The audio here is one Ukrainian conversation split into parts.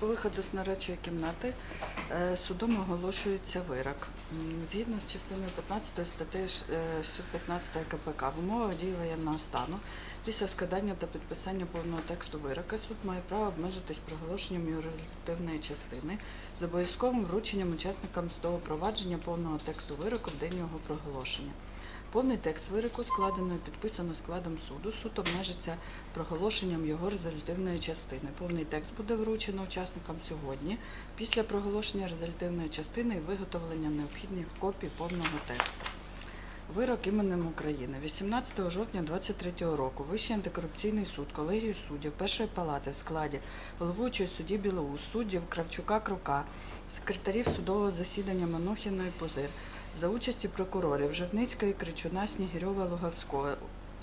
По виходу з нарадчої кімнати е, судом оголошується вирок. Згідно з частиною 15 статті е, 615 КПК в умовах дії воєнного стану після складання та підписання повного тексту вирока суд має право обмежитись проголошенням юрисдиктивної частини з обов'язковим врученням учасникам судового провадження повного тексту вироку в день його проголошення. Повний текст вироку складено і підписано складом суду. Суд обмежиться проголошенням його резолютивної частини. Повний текст буде вручено учасникам сьогодні після проголошення резолютивної частини і виготовлення необхідних копій повного тексту. Вирок іменем України 18 жовтня 2023 року Вищий антикорупційний суд колегію суддів першої палати в складі головуючої судді Білоус, суддів Кравчука Крука, секретарів судового засідання Манохіна і Пузир за участі прокурорів Живницької, Кричуна, Снігирьова, Луговського,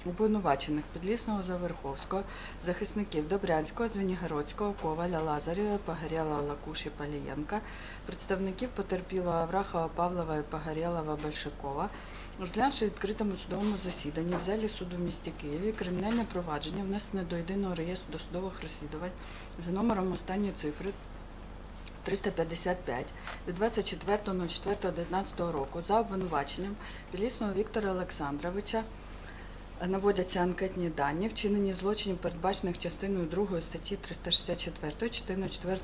обвинувачених Підлісного Заверховського, захисників Добрянського, Звенігородського, Коваля, Лазарєва, Погорєла, Лакуші, Палієнка, представників потерпілого Аврахова, Павлова і Погорєлова, Большакова, розглянувши відкритому судовому засіданні в залі суду в місті Києві кримінальне провадження внесене до єдиного реєстру досудових розслідувань за номером останньої цифри 355 від 24.04.19 року за обвинуваченням Білісного Віктора Олександровича наводяться анкетні дані, вчинені злочинів, передбачених частиною 2 статті 364, частиною 4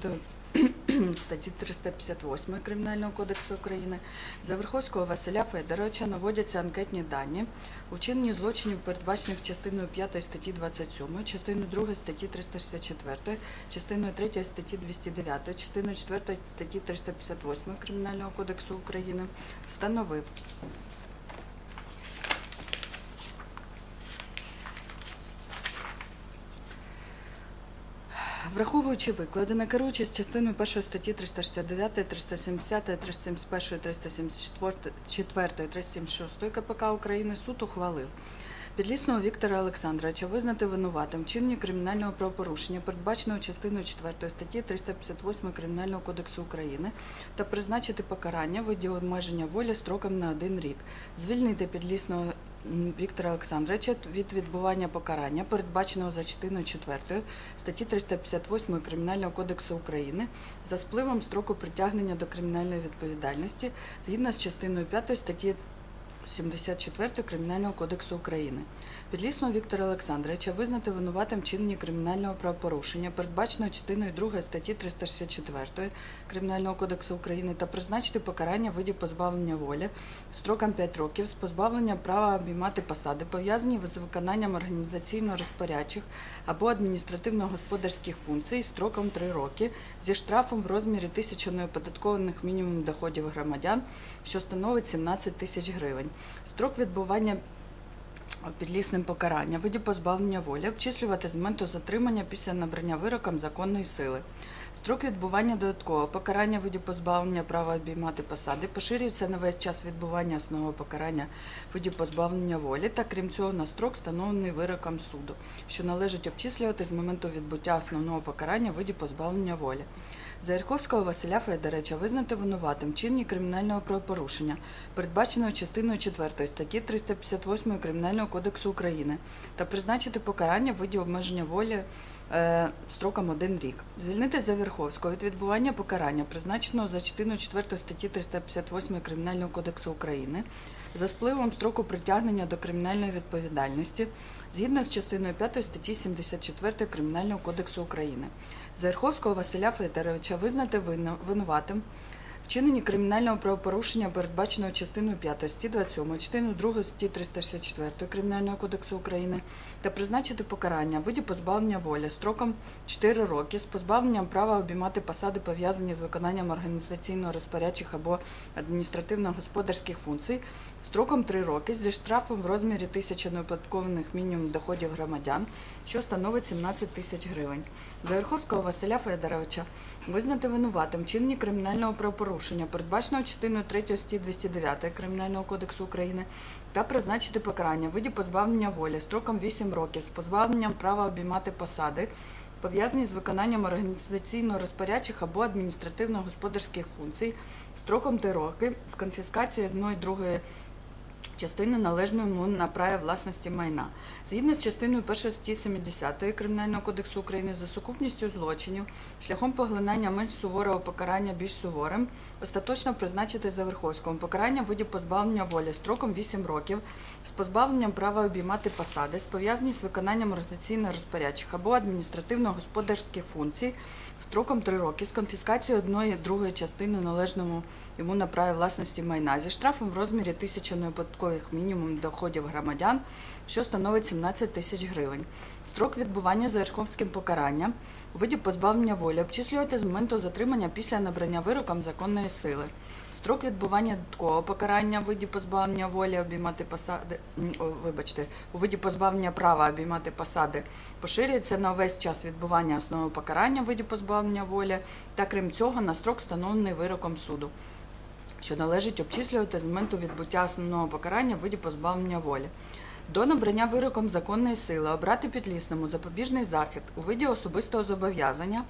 статті 358 Кримінального кодексу України за Верховського Василя Федоровича наводяться анкетні дані у злочинів, передбачених частиною 5 статті 27, частиною 2 статті 364, частиною 3 статті 209, частиною 4 статті 358 Кримінального кодексу України встановив Враховуючи викладене, керуючись частиною першої статті 369, 370, 371, 374, 376 КПК України суд ухвалив підлісного Віктора Олександровича визнати винуватим. Вчинення кримінального правопорушення, передбаченого частиною 4 статті 358 Кримінального кодексу України, та призначити покарання в виді обмеження волі строком на один рік, звільнити підлісного Віктора Олександровича від відбування покарання, передбаченого за частиною 4 статті 358 Кримінального кодексу України за спливом строку притягнення до кримінальної відповідальності згідно з частиною 5 статті 74 Кримінального кодексу України. Підлісного Віктора Олександровича визнати винуватим вчиненні кримінального правопорушення, передбаченого частиною 2 статті 364 Кримінального кодексу України та призначити покарання в виді позбавлення волі строком 5 років з позбавленням права обіймати посади, пов'язані з виконанням організаційно-розпорядчих або адміністративно-господарських функцій строком 3 роки зі штрафом в розмірі тисячі неоподаткованих мінімум доходів громадян, що становить 17 тисяч гривень. Строк відбування підлісним покарання, виді позбавлення волі, обчислювати з моменту затримання після набрання вироком законної сили. Строк відбування додаткового покарання виді позбавлення права обіймати посади поширюється на весь час відбування основного покарання виді позбавлення волі та крім цього на строк, встановлений вироком суду, що належить обчислювати з моменту відбуття основного покарання виді позбавлення волі. Заярковського Василя Федоровича визнати винуватим вчиненні кримінального правопорушення, передбаченого частиною 4 статті 358 Кримінального кодексу України, та призначити покарання в виді обмеження волі е, строком один рік. Звільнити Заверховського від відбування покарання, призначеного за частиною 4 статті 358 Кримінального кодексу України, за спливом строку притягнення до кримінальної відповідальності згідно з частиною 5 статті 74 Кримінального кодексу України. Заярховського Василя Федоровича визнати винуватим вчиненні кримінального правопорушення, передбаченого частиною 5 статті 27, частиною 2 статті 364 Кримінального кодексу України та призначити покарання в виді позбавлення волі строком 4 роки з позбавленням права обіймати посади, пов'язані з виконанням організаційно-розпорядчих або адміністративно-господарських функцій строком 3 роки зі штрафом в розмірі тисячі неоподаткованих мінімум доходів громадян, що становить 17 тисяч гривень. Заверховського Василя Федоровича визнати винуватим вчиненні кримінального правопорушення, передбаченого частиною 3 статті 209 Кримінального кодексу України, та призначити покарання в виді позбавлення волі строком 8 років з позбавленням права обіймати посади, пов'язані з виконанням організаційно-розпорядчих або адміністративно-господарських функцій строком 3 роки з конфіскацією 1 і 2 частини належної йому на праві власності майна. Згідно з частиною 1 статті 70 Кримінального кодексу України за сукупністю злочинів, шляхом поглинання менш суворого покарання більш суворим, остаточно призначити за Верховському покарання в виді позбавлення волі строком 8 років з позбавленням права обіймати посади, пов'язані з виконанням організаційно-розпорядчих або адміністративно-господарських функцій строком 3 роки з конфіскацією одної другої частини належному йому на праві власності майна зі штрафом в розмірі тисячі неоподаткових мінімум доходів громадян, що становить 17 тисяч гривень. Строк відбування за покаранням у виді позбавлення волі обчислювати з моменту затримання після набрання вироком законної сили. Строк відбування додаткового покарання у виді позбавлення волі обіймати посади, вибачте, у виді позбавлення права обіймати посади поширюється на увесь час відбування основного покарання в виді позбавлення волі та крім цього на строк встановлений вироком суду що належить обчислювати з моменту відбуття основного покарання в виді позбавлення волі. До набрання вироком законної сили обрати підлісному запобіжний захід у виді особистого зобов'язання,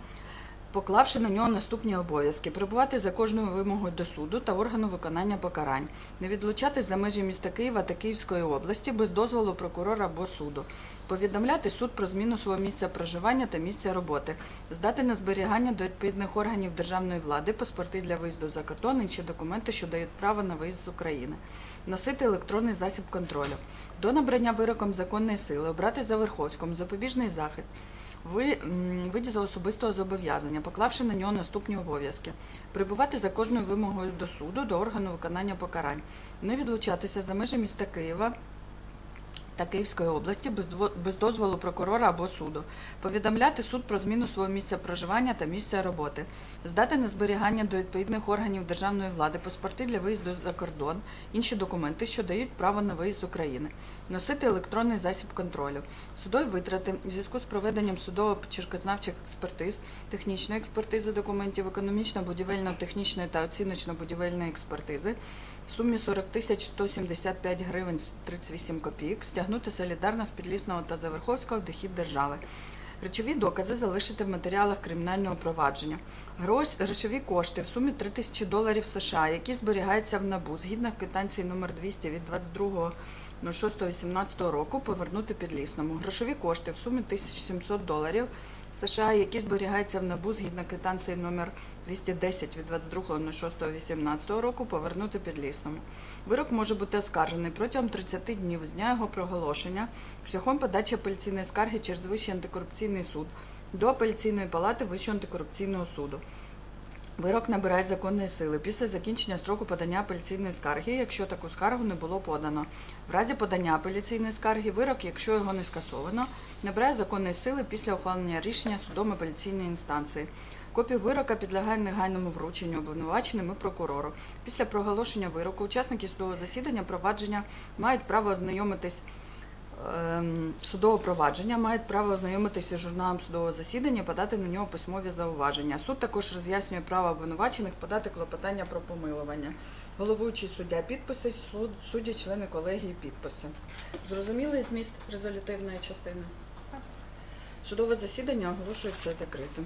поклавши на нього наступні обов'язки, прибувати за кожною вимогою до суду та органу виконання покарань, не відлучати за межі міста Києва та Київської області без дозволу прокурора або суду, повідомляти суд про зміну свого місця проживання та місця роботи, здати на зберігання до відповідних органів державної влади паспорти для виїзду за кордон, інші документи, що дають право на виїзд з України, носити електронний засіб контролю, до набрання вироком законної сили, обрати за Верховськом запобіжний захід, ви виді за особистого зобов'язання, поклавши на нього наступні обов'язки, прибувати за кожною вимогою до суду, до органу виконання покарань, не відлучатися за межі міста Києва та Київської області без дозволу прокурора або суду, повідомляти суд про зміну свого місця проживання та місця роботи, здати на зберігання до відповідних органів державної влади паспорти для виїзду за кордон, інші документи, що дають право на виїзд з України, носити електронний засіб контролю, судові витрати. В зв'язку з проведенням судово-черкознавчих експертиз, технічної експертизи документів, економічно-будівельно-технічної та оціночно-будівельної експертизи в сумі 40 тисяч 175 гривень 38 копійок стягнути солідарно з підлісного та заверховського в дохід держави. Речові докази залишити в матеріалах кримінального провадження. Грош, грошові кошти в сумі 3 тисячі доларів США, які зберігаються в НАБУ згідно квитанції номер 200 від 22 06.18 року повернути підлісному. Грошові кошти в сумі 1700 доларів США, які зберігаються в НАБУ згідно квитанції номер 210 від 22.06.18 року повернути підлісному. Вирок може бути оскаржений протягом 30 днів з дня його проголошення шляхом подачі апеляційної скарги через Вищий антикорупційний суд до апеляційної палати Вищого антикорупційного суду. Вирок набирає законної сили після закінчення строку подання апеляційної скарги, якщо таку скаргу не було подано. В разі подання апеляційної скарги вирок, якщо його не скасовано, набирає законної сили після ухвалення рішення судом апеляційної інстанції. Копія вирока підлягає негайному врученню обвинуваченим і прокурору. Після проголошення вироку учасники судового засідання провадження мають право ознайомитись судового провадження мають право ознайомитися з журналом судового засідання, подати на нього письмові зауваження. Суд також роз'яснює право обвинувачених подати клопотання про помилування. Головуючий суддя підписи, суд, судді, члени колегії підписи. Зрозумілий зміст резолютивної частини? Судове засідання оголошується закритим.